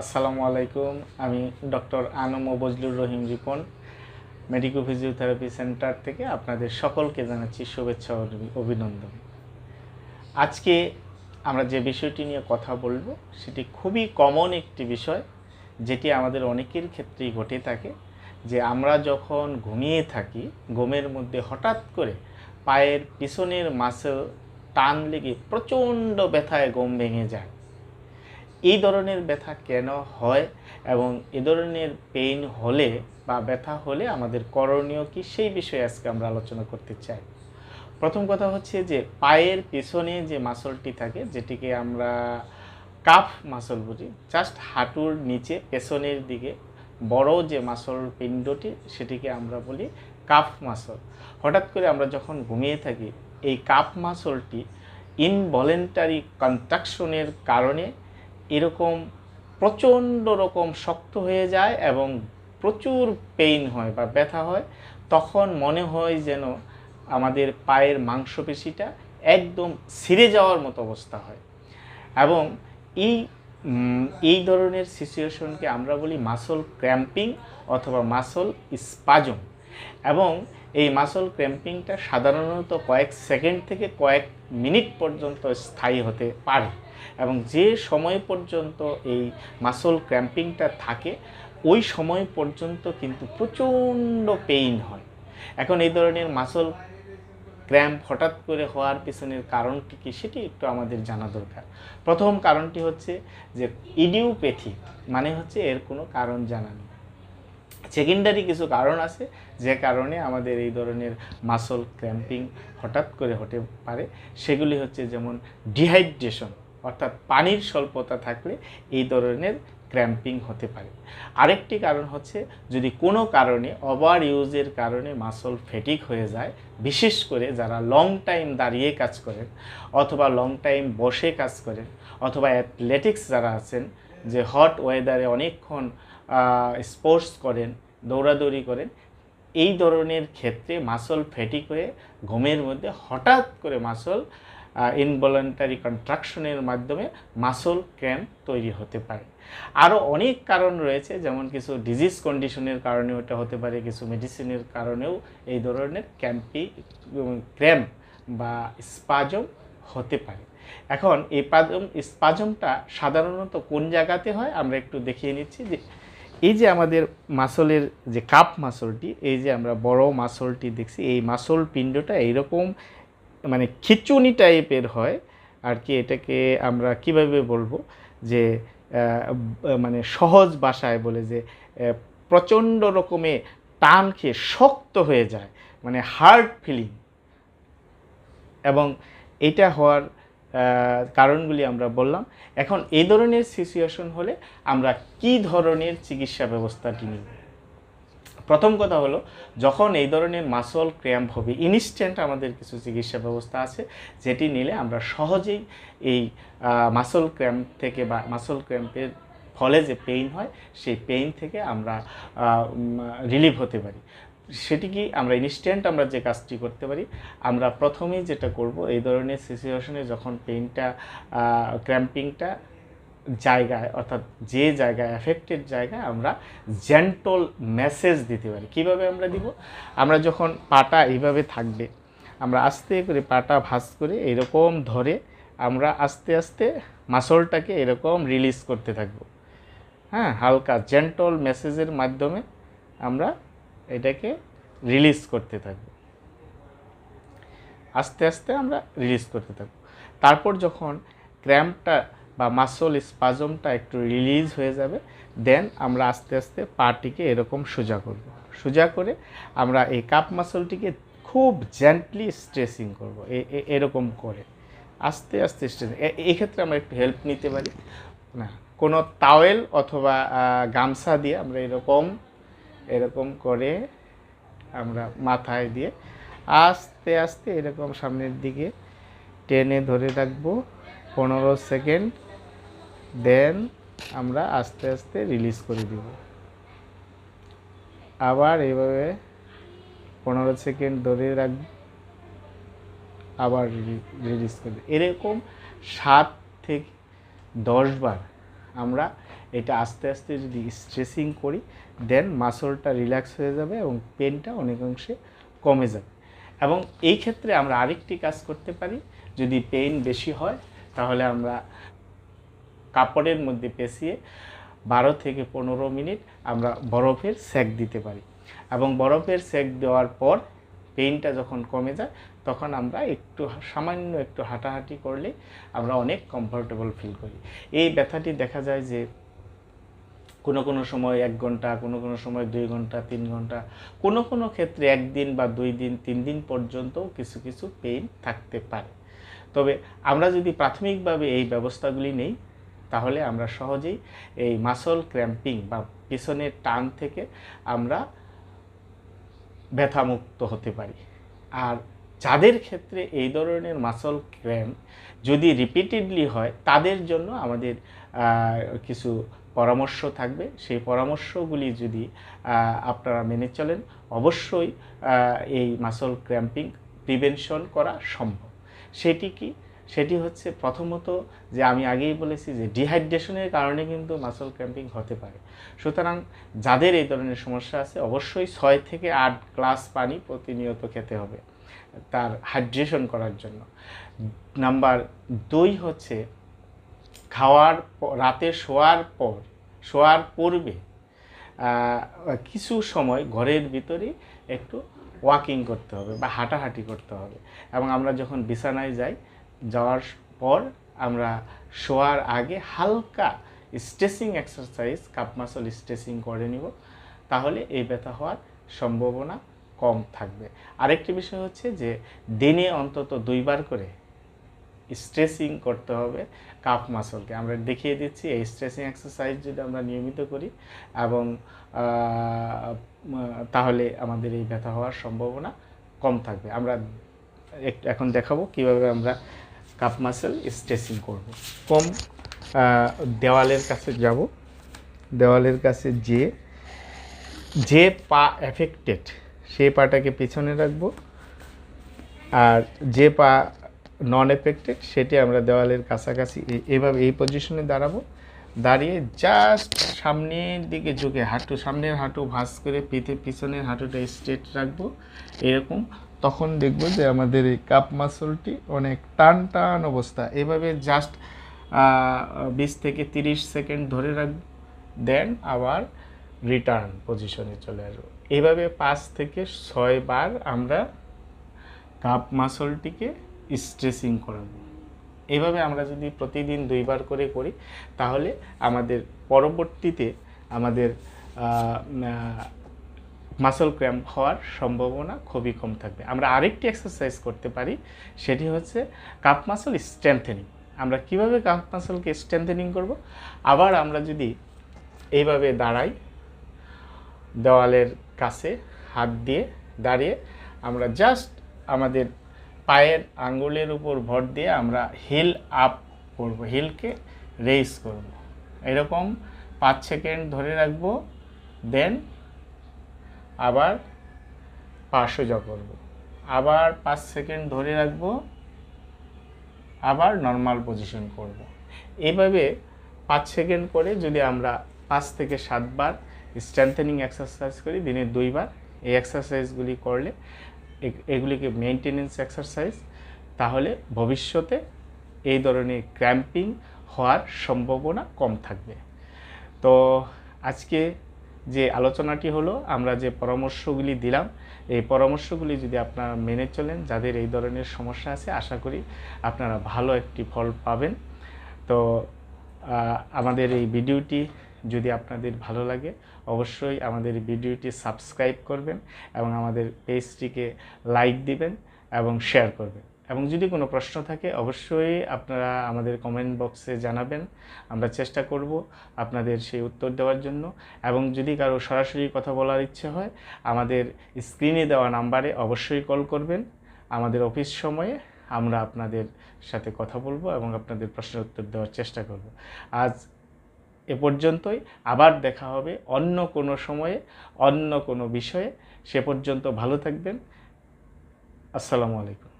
আসসালামু আলাইকুম, আমি doctor ANM Bazlur Rahim Ripon Medico physiotherapy centre থেকে আপনাদের সকলকে জানাচ্ছি শুভেচ্ছা অভিনন্দন। আজকে আমরা যে বিষয়টি নিয়ে কথা বলব, সেটি খুবই কমন একটি বিষয়, যেটি আমাদের অনেকের ক্ষেত্রেই ঘটে থাকে, যে আমরা যখন ঘুমিয়ে থাকি, ঘুমের মধ্যে হঠাৎ করে পায়ের পিছনের মাসেল টান লেগে প্রচণ্ড ব্যথায় গম ভেঙে যায়। এই ধরনের ব্যথা কেন হয় এবং এ ধরনের পেইন হলে বা ব্যথা হলে আমাদের করণীয় কি সেই বিষয়ে আজকে আমরা আলোচনা করতে চাই। প্রথম কথা হচ্ছে যে পায়ের পেছনে যে মাসলটি থাকে, যেটিকে আমরা কাফ মাসল বলি জাস্ট হাঁটুর নিচে পেছনের দিকে বড় যে মাসল পিণ্ডটি, সেটিকে আমরা বলি কাফ মাসল হঠাৎ করে আমরা যখন ঘুমিয়ে থাকি, এই কাফ মাসলটি ইনভলেন্টারি কন্ট্রাকশনের কারণে এরকম প্রচণ্ড রকম শক্ত হয়ে যায় এবং প্রচুর পেইন হয় বা ব্যথা হয়, তখন মনে হয় যেন আমাদের পায়ের মাংসপেশিটা একদম ছিঁড়ে যাওয়ার মতো অবস্থা হয়। এবং এই এই ধরনের সিচুয়েশনকে আমরা বলি মাসল ক্র্যাম্পিং অথবা মাসল স্পাজম এবং এই মাসল ক্র্যাম্পিংটা সাধারণত কয়েক সেকেন্ড থেকে কয়েক মিনিট পর্যন্ত স্থায়ী হতে পারে। এবং যে সময় পর্যন্ত এই মাসল ক্র্যাম্পিংটা থাকে, ওই সময় পর্যন্ত কিন্তু প্রচণ্ড পেইন হয়। এখন এই ধরনের মাসল ক্র্যাম্প হঠাৎ করে হওয়ার পিছনের কারণটি কি সেটি একটু আমাদের জানা দরকার। প্রথম কারণটি হচ্ছে যে ইডিওপ্যাথি মানে হচ্ছে এর কোনো কারণ জানা নেই। সেকেন্ডারি কিছু কারণ আছে, যে কারণে আমাদের এই ধরনের মাসল ক্র্যাম্পিং হঠাৎ করে হতে পারে। সেগুলি হচ্ছে যেমন ডিহাইড্রেশন অর্থাৎ পানির স্বল্পতা থাকলে এই ধরনের ক্র্যাম্পিং হতে পারে। আরেকটি কারণ হচ্ছে যদি কোনো কারণে ওভার ইউজের কারণে মাসল ফেটিক হয়ে যায়, বিশেষ করে যারা লং টাইম দাঁড়িয়ে কাজ করেন অথবা লং টাইম বসে কাজ করেন অথবা অ্যাথলেটিক্স যারা আছেন, যে হট ওয়েদারে অনেকক্ষণ স্পোর্টস করেন, দৌড়াদৌড়ি করেন, এই ধরনের ক্ষেত্রে মাসল ফেটিক হয়ে ঘুমের মধ্যে হঠাৎ করে মাসল ইনভলেন্টারি কন্ট্রাকশনের মাধ্যমে মাসল ক্র্যাম্প তৈরি হতে পারে। আরও অনেক কারণ রয়েছে, যেমন কিছু ডিজিজ কন্ডিশনের কারণে ওটা হতে পারে, কিছু মেডিসিনের কারণেও এই ধরনের ক্যাম্পি ক্র্যাম্প বা স্পাজম হতে পারে। এখন এই পাজম স্পাজমটা সাধারণত কোন জায়গাতে হয়? আমরা একটু দেখিয়ে নিচ্ছি যে এই যে আমাদের মাসলের যে কাপ মাসলটি এই যে আমরা বড় মাসলটি দেখছি, এই মাসল পিণ্ডটা এইরকম মানে খিচুনি টাইপের হয়, আর কি এটাকে আমরা কীভাবে বলব? যে মানে সহজ ভাষায় বলে যে প্রচণ্ড রকমে টান খেয়ে শক্ত হয়ে যায় মানে হার্ড ফিলিং এবং এটা হওয়ার কারণগুলি আমরা বললাম। এখন এই ধরনের সিচুয়েশন হলে আমরা কি ধরনের চিকিৎসা ব্যবস্থাটি নিব? প্রথম কথা হলো, যখন এই ধরনের মাসল ক্র্যাম্প হবে ইনস্ট্যান্ট আমাদের কিছু চিকিৎসা ব্যবস্থা আছে, যেটি নিলে আমরা সহজেই এই মাসল ক্র্যাম্প থেকে বা মাসল ক্র্যাম্পের ফলে যে পেইন হয়, সেই পেইন থেকে আমরা রিলিভ হতে পারি। সেটি কি আমরা ইনস্ট্যান্ট আমরা যে কাজটি করতে পারি, আমরা প্রথমেই যেটা করব, এই ধরনের সিচুয়েশনে যখন পেইনটা ক্র্যাম্পিংটা জায়গায়, অর্থাৎ যে জায়গায় অ্যাফেক্টেড জায়গায় আমরা জেন্টল মেসেজ দিতে পারি। কীভাবে আমরা দিব? আমরা যখন পাটা এইভাবে থাকবে, আমরা আস্তে করে পাটা ভাঁজ করে এরকম ধরে আমরা আস্তে আস্তে মাসলটাকে এরকম রিলিজ করতে থাকব। হ্যাঁ হালকা জেন্টল মেসেজের মাধ্যমে আমরা এটাকে রিলিজ করতে থাকব। আস্তে আস্তে আমরা রিলিজ করতে থাকব। তারপর যখন ক্র্যাম্পটা বা মাসল স্পাজমটা একটু রিলিজ হয়ে যাবে দেন আমরা আস্তে আস্তে পাটিকে এরকম সোজা করব। সোজা করে আমরা এই কাপ মাসলটিকে খুব জেন্টলি স্ট্রেসিং করব এরকম করে। আস্তে আস্তে স্ট্রেসিং এই ক্ষেত্রে আমরা একটু হেল্প নিতে পারি। না, কোনো তাওয়েল অথবা গামছা দিয়ে আমরা এরকম এরকম করে আমরা মাথায় দিয়ে আস্তে আস্তে এরকম সামনের দিকে টেনে ধরে রাখব। পনেরো সেকেন্ড দেন আমরা আস্তে আস্তে রিলিজ করে দিব। আবার এইভাবে পনেরো সেকেন্ড ধরে রাখব আবার রিলিজ করে। এরকম সাত থেকে দশ বার আমরা এটা আস্তে আস্তে যদি স্ট্রেসিং করি দেন মাসলটা রিল্যাক্স হয়ে যাবে এবং পেনটা অনেকাংশে কমে যাবে। এবং এই ক্ষেত্রে আমরা আরেকটি কাজ করতে পারি। যদি পেইন বেশি হয়, তাহলে আমরা কাপড়ের মধ্যে পেঁচিয়ে বারো থেকে পনেরো মিনিট আমরা বরফের সেক দিতে পারি। এবং বরফের সেক দেওয়ার পর পেইনটা যখন কমে যায়, তখন আমরা একটু সামান্য একটু হাঁটাহাঁটি করলে আমরা অনেক কমফোর্টেবল ফিল করি। এই ব্যথাটি দেখা যায় যে কোনো কোনো সময় এক ঘণ্টা, কোনো কোনো সময় দুই ঘণ্টা, তিন ঘণ্টা, কোনো কোনো ক্ষেত্রে একদিন বা দুই দিন, তিন দিন পর্যন্তও কিছু কিছু পেইন থাকতে পারে। তবে আমরা যদি প্রাথমিকভাবে এই ব্যবস্থাগুলি নেই তাহলে আমরা সহজেই এই মাসল ক্র্যাম্পিং বা পিছনের টান থেকে আমরা ব্যথামুক্ত হতে পারি। আর যাদের ক্ষেত্রে এই ধরনের মাসল ক্র্যাম্প যদি রিপিটেডলি হয়, তাদের জন্য আমাদের কিছু পরামর্শ থাকবে। সেই পরামর্শগুলি যদি আপনারা মেনে চলেন, অবশ্যই এই মাসল ক্র্যাম্পিং প্রিভেনশন করা সম্ভব। সেটি কি? সেটি হচ্ছে প্রথমত যে আমি আগেই বলেছি যে ডিহাইড্রেশনের কারণে কিন্তু মাসল ক্র্যাম্পিং হতে পারে। সুতরাং যাদের এই ধরনের সমস্যা আছে, অবশ্যই ছয় থেকে আট গ্লাস পানি প্রতিনিয়ত খেতে হবে তার হাইড্রেশন করার জন্য। নাম্বার দুই হচ্ছে খাওয়ার রাতে শোয়ার পর, শোয়ার পূর্বে কিছু সময় ঘরের ভিতরে একটু ওয়াকিং করতে হবে বা হাঁটাহাঁটি করতে হবে। এবং আমরা যখন বিছানায় যাই যাওয়ার পর আমরা শোয়ার আগে হালকা stretching exercise calf muscle stretching করে নিব। তাহলে এই ব্যথা হওয়ার সম্ভাবনা কম থাকবে। আরেকটি বিষয় হচ্ছে যে, দিনে অন্তত দুইবার করে স্ট্রেচিং করতে হবে কাপ মাসলকে আমরা দেখিয়ে দিচ্ছি, এই স্ট্রেচিং এক্সারসাইজ যদি আমরা নিয়মিত করি এবং তাহলে আমাদের এই ব্যথা হওয়ার সম্ভাবনা কম থাকবে। আমরা এখন দেখাবো কীভাবে আমরা কাপ মাসেল স্ট্রেচিং করব। কম দেওয়ালের কাছে যাব। দেওয়ালের কাছে যে যে পা এফেক্টেড সে পাটাকে পিছনে রাখব। আর যে পা নন এফেক্টেড সেটি আমরা দেওয়ালের কাছাকাছি এভাবে এই পজিশনে দাঁড়াবো। দাঁড়িয়ে জাস্ট সামনের দিকে ঝুঁকে হাঁটু, সামনের হাঁটু ভাঁজ করে পিঠে, পিছনের হাঁটুটা স্ট্রেট রাখব। এরকম তখন দেখব যে আমাদের এই কাপ মাসলটি অনেক টান টান অবস্থা। এভাবে জাস্ট বিশ থেকে তিরিশ সেকেন্ড ধরে রাখব দেন আবার রিটার্ন পজিশনে চলে আসব। এভাবে পাঁচ থেকে ছয় বার আমরা কাপ মাসলটিকে স্ট্রেসিং করাবো। এভাবে আমরা যদি প্রতিদিন দুইবার করে করি, তাহলে আমাদের পরবর্তীতে আমাদের মাসল ক্র্যাম্প হওয়ার সম্ভাবনা খুবই কম থাকবে। আমরা আরেকটি এক্সারসাইজ করতে পারি, সেটি হচ্ছে কাপ মাসল স্ট্রেংথেনিং আমরা কীভাবে কাপ মাসলকে স্ট্রেংথেনিং করব? আবার আমরা যদি এইভাবে দাঁড়াই, দেওয়ালের কাছে হাত দিয়ে দাঁড়িয়ে আমরা জাস্ট আমাদের পায়ের আঙ্গুলের উপর ভর দিয়ে আমরা হিল আপ করব হিলকে রেস করব। এরকম পাঁচ সেকেন্ড ধরে রাখব দেন আবার পা সোজা করব। আবার পাঁচ সেকেন্ড ধরে রাখব। আবার নর্মাল পজিশন করব। এইভাবে পাঁচ সেকেন্ড করে যদি আমরা পাঁচ থেকে সাতবার স্ট্রেংথেনিং এক্সারসাইজ করি, দিনে দুইবার এই এক্সারসাইজগুলি করলে এগুলিকে মেনটেনেন্স এক্সারসাইজ তাহলে ভবিষ্যতে এই ধরনের ক্র্যাম্পিং হওয়ার সম্ভাবনা কম থাকবে। তো আজকে যে আলোচনাটি হলো, আমরা যে পরামর্শগুলি দিলাম, এই পরামর্শগুলি যদি আপনারা মেনে চলেন, যাদের এই ধরনের সমস্যা আছে, আশা করি আপনারা ভালো একটি ফল পাবেন। তো আমাদের এই ভিডিওটি যদি আপনাদের ভালো লাগে, অবশ্যই আমাদের ভিডিওটি সাবস্ক্রাইব করবেন এবং আমাদের পেজটিকে লাইক দিবেন এবং শেয়ার করবেন। এবং যদি কোনো প্রশ্ন থাকে, অবশ্যই আপনারা আমাদের কমেন্ট বক্সে জানাবেন। আমরা চেষ্টা করব আপনাদের সেই উত্তর দেওয়ার জন্য। এবং যদি কারও সরাসরি কথা বলার ইচ্ছে হয়, আমাদের স্ক্রিনে দেওয়া নাম্বারে অবশ্যই কল করবেন। আমাদের অফিস সময়ে আমরা আপনাদের সাথে কথা বলব এবং আপনাদের প্রশ্নের উত্তর দেওয়ার চেষ্টা করব। আজ এ পর্যন্তই। আবার দেখা হবে অন্য কোনো সময়ে, অন্য কোনো বিষয়ে। সে পর্যন্ত ভালো থাকবেন। আসসালামু আলাইকুম।